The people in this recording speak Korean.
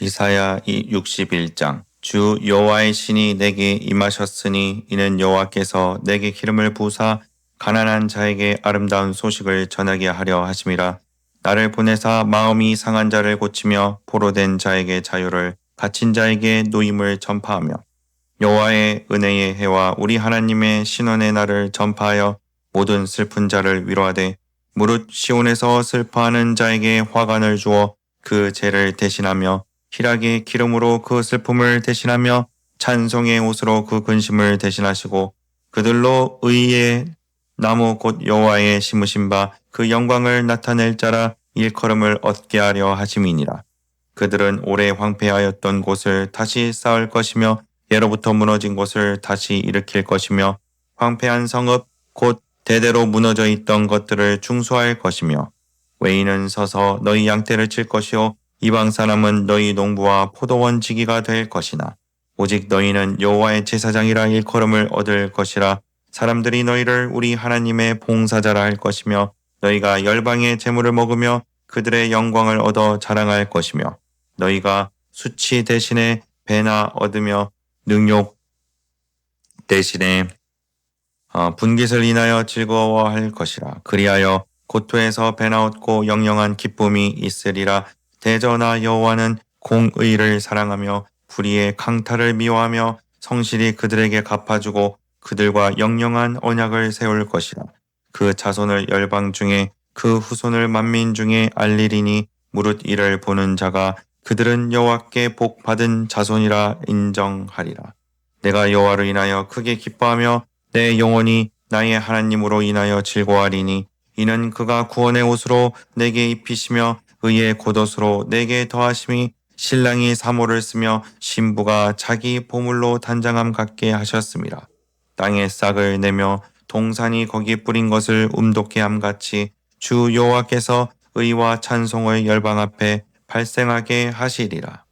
이사야 61장 주 여호와의 신이 내게 임하셨으니 이는 여호와께서 내게 기름을 부사 가난한 자에게 아름다운 소식을 전하게 하려 하심이라. 나를 보내사 마음이 상한 자를 고치며 포로된 자에게 자유를 갇힌 자에게 노임을 전파하며 여호와의 은혜의 해와 우리 하나님의 신원의 날을 전파하여 모든 슬픈 자를 위로하되 무릇 시온에서 슬퍼하는 자에게 화관을 주어 그 죄를 대신하며 희락의 기름으로 그 슬픔을 대신하며 찬송의 옷으로 그 근심을 대신하시고 그들로 의의 나무 곧 여호와의 심으신 바 그 영광을 나타낼 자라 일컬음을 얻게 하려 하심이니라. 그들은 오래 황폐하였던 곳을 다시 쌓을 것이며 예로부터 무너진 곳을 다시 일으킬 것이며 황폐한 성읍 곧 대대로 무너져 있던 것들을 중수할 것이며 외인은 서서 너희 양떼를 칠 것이요 이방 사람은 너희 농부와 포도원 지기가 될 것이나 오직 너희는 여호와의 제사장이라 일컬음을 얻을 것이라 사람들이 너희를 우리 하나님의 봉사자라 할 것이며 너희가 열방의 재물을 먹으며 그들의 영광을 얻어 자랑할 것이며 너희가 수치 대신에 배나 얻으며 능욕 대신에 어, 분깃을 인하여 즐거워할 것이라. 그리하여 고토에서 배나 얻고 영영한 기쁨이 있으리라 대저나 여호와는 공의를 사랑하며 불의의 강탈을 미워하며 성실히 그들에게 갚아주고 그들과 영영한 언약을 세울 것이라. 그 자손을 열방 중에 그 후손을 만민 중에 알리리니 무릇 이를 보는 자가 그들은 여호와께 복 받은 자손이라 인정하리라. 내가 여호와를 인하여 크게 기뻐하며 내 영혼이 나의 하나님으로 인하여 즐거워하리니 이는 그가 구원의 옷으로 내게 입히시며 의의 겉옷으로 내게 더하심이 신랑이 사모를 쓰며 신부가 자기 보물로 단장함 같게 하셨습니다. 땅에 싹을 내며 동산이 거기 뿌린 것을 음독해 함 같이 주 여호와께서 의와 찬송을 열방 앞에 발생하게 하시리라.